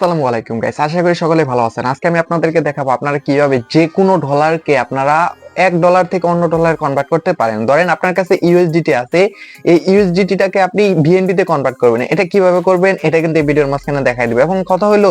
আসসালামু আলাইকুম গাইস আশা করি সকলে ভালো আছেন। আজকে আমি আপনাদেরকে দেখাবো আপনারা কীভাবে যে কোনো ডলারকে আপনারা এক ডলার থেকে অন্য ডলার কনভার্ট করতে পারেন। ধরেন আপনার কাছে ইউএসডিটি আছে, এই ইউএসডিটিটাকে আপনি বিএনবি তে কনভার্ট করবেন। এটা কীভাবে করবেন? এটা কিন্তু এই ভিডিওর মাঝখানে দেখাই দিবে। এখন কথা হলো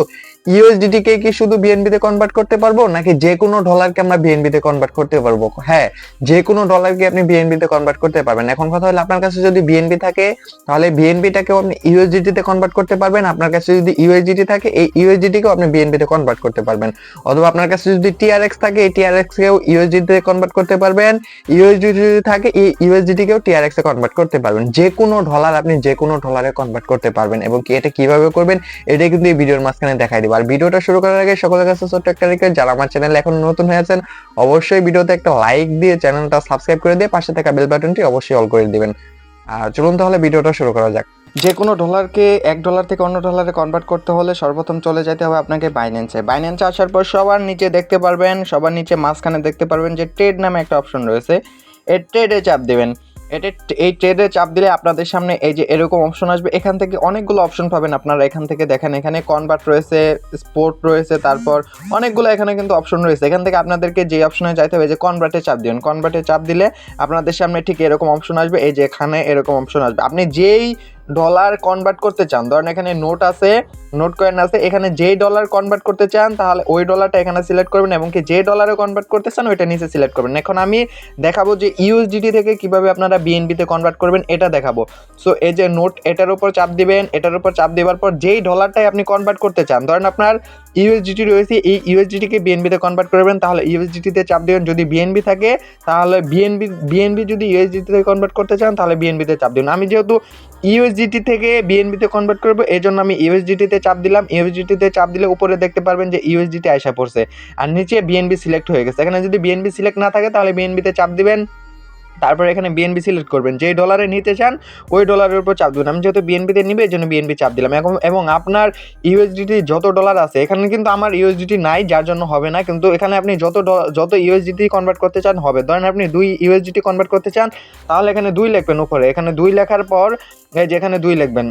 ইউএসডিটি কে কি শুধু বিএনবি তে কনভার্ট করতে পারব, নাকি যে কোনো ডলারকে আমরা বিএনবি তে কনভার্ট করতে পারব? হ্যাঁ যে কোনো ডলারকে আপনি বিএনবি তে কনভার্ট করতে পারবেন। এখন কথা হলো, আপনার কাছে যদি বিএনবি থাকে, তাহলে বিএনবিটাকেও আপনি ইউএসডিটি তে কনভার্ট করতে পারবেন। আপনার কাছে যদি ইউএসডিটি থাকে, এই ইউএসডিটি কেও আপনি বিএনবি তে কনভার্ট করতে পারবেন। অথবা আপনার কাছে যদি টিআরএক্স থাকে, এই টিআরএক্স কেও ইউএসডিটি তে কনভার্ট করতে পারবেন। ইউএসডিটি যদি থাকে, এই ইউএসডিটি কেও টিআরএক্স এ কনভার্ট করতে পারবেন। যে কোনো ডলার আপনি যে কোনো ডলারে কনভার্ট করতে পারবেন এবং এটা কীভাবে করবেন এটা কিন্তু এই ভিডিওর মাঝখানে দেখাই দিব। আর ভিডিওটা শুরু করার আগে সকলের কাছে ছোট্ট একটা রিকোয়েস্ট যারা আমার চ্যানেল এখন নতুন হয়ে আছেন, অবশ্যই ভিডিওতে একটা লাইক দিয়ে চ্যানেলটা সাবস্ক্রাইব করে দিয়ে পাশে থাকা বেল বাটনটি অবশ্যই অল করে দিবেন। আর চলুন তাহলে ভিডিওটা শুরু করা যাক। যে কোনো ডলারকে এক ডলার থেকে অন্য ডলারে কনভার্ট করতে হলে সর্বপ্রথম চলে যেতে হবে আপনাকে বাইন্যান্সে বাইন্যান্সে আসার পর সবার নিচে দেখতে পারবেন, সবার নিচে মাঝখানে দেখতে পারবেন যে ট্রেড নামে একটা অপশন রয়েছে। এই ট্রেডে চাপ দেবেন। এটা এই ট্রেডে চাপ দিলে আপনাদের সামনে এই যে এরকম অপশন আসবে, এখান থেকে অনেকগুলো অপশন পাবেন আপনারা। এখান থেকে দেখেন, এখানে কনভার্ট রয়েছে স্পোর্ট রয়েছে, তারপর অনেকগুলো এখানে কিন্তু অপশন রয়েছে। এখান থেকে আপনাদেরকে যে অপশনে যাইতে হবে যে কনভার্টে চাপ দিবেন। কনভার্টে চাপ দিলে আপনাদের সামনে ঠিক এরকম অপশন আসবে, এই যে এখানে এরকম অপশন আসবে। আপনি যেই ডলার কনভার্ট করতে চান, ধরেন এখানে নোট আছে নোট কয়েন আছে, এখানে যেই ডলার কনভার্ট করতে চান, তাহলে ওই ডলারটা এখানে সিলেক্ট করবেন এবং কি যে ডলারে কনভার্ট করতে চান, ওইটা নিচে সিলেক্ট করবেন। এখন আমি দেখাবো যে ইউএসডিটি থেকে কীভাবে আপনারা বিএনবিতে কনভার্ট করবেন, এটা দেখাবো। সো এই যে নোট এটার উপর চাপ দিবেন, এটার উপর চাপ দেওয়ার পর যেই ডলারটাই আপনি কনভার্ট করতে চান, ধরেন আপনার ইউএসডিটি রয়েছে, এই ইউএসডিটিকে বিএনবিতে কনভার্ট করবেন, তাহলে ইউএসডিটিতে চাপ দিবেন, যদি বিএনবি থাকে, তাহলে বিএনবি বিএনবি যদি ইউএসডিটিতে কনভার্ট করতে চান, তাহলে বিএনবিতে চাপ দিবেন। আমি যেহেতু ইউএসডিটি থেকে বিএনবিতে কনভার্ট করব এই জন্য আমি ইউএসডিটিতে চাপ দিলাম। ইউএসডিটিতে চাপ দিলে উপরে দেখতে পারবেন যে ইউএসডিটি আসা পড়ছে। আর নিচে বিএনবি সিলেক্ট হয়ে গেছে। এখানে যদি বিএনবি সিলেক্ট না থাকে, তাহলে বিএনবিতে চাপ দিবেন। তারপর এখানে বিএনবি সিলেক্ট করবেন। যেই ডলারে নিতে চান, ওই ডলারের উপর চাপ দেবেন। আমি যেহেতু বিএনপিতে নিবে, এই জন্য বিএনপি চাপ দিলাম। এখন, এবং আপনার ইউএসডিটি যত ডলার আছে, এখানে কিন্তু আমার ইউএসডিটি নাই, যার জন্য হবে না। কিন্তু এখানে আপনি যত যত ইউএসডিটি কনভার্ট করতে চান, হবে। ধরেন আপনি দুই ইউএসডিটি কনভার্ট করতে চান, তাহলে এখানে দুই লিখবেন উপরে। এখানে দুই লেখার পর যেখানে দুই লিখবেন।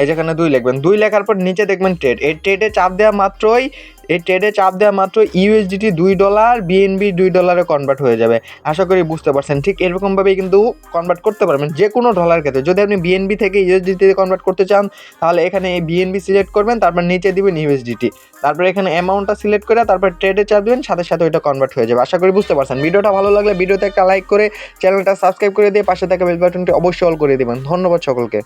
এই যেখানে দুই লিখবেন। দুই লেখার পর নিচে দেখবেন ট্রেড এই ট্রেডে চাপ দেওয়া মাত্রই এই ট্রেডে চাপ দেওয়া মাত্র ইউএসডিটি দুই ডলার বিএনবি দুই ডলারে কনভার্ট হয়ে যাবে। আশা করি বুঝতে পারছেন। ঠিক এরকমভাবেই কিন্তু কনভার্ট করতে পারবেন যে কোনো ডলার ক্ষেত্রে। যদি আপনি বিএনবি থেকে ইউএসডিটি কনভার্ট করতে চান, তাহলে এখানে এই বিএনবি সিলেক্ট করবেন, তারপর নিচে দিবেন ইউএসডিটি তারপর এখানে অ্যামাউন্টটা সিলেক্ট করে তারপর ট্রেডে চাপ দিবেন, সাথে সাথে ওইটা কনভার্ট হয়ে যাবে। আশা করি বুঝতে পারছেন। ভিডিওটা ভালো লাগলে ভিডিওতে একটা লাইক করে চ্যানেলটা সাবস্ক্রাইব করে দিয়ে পাশে থাকা বেল বাটনটি অবশ্যই অল করে দেবেন। ধন্যবাদ সকলকে।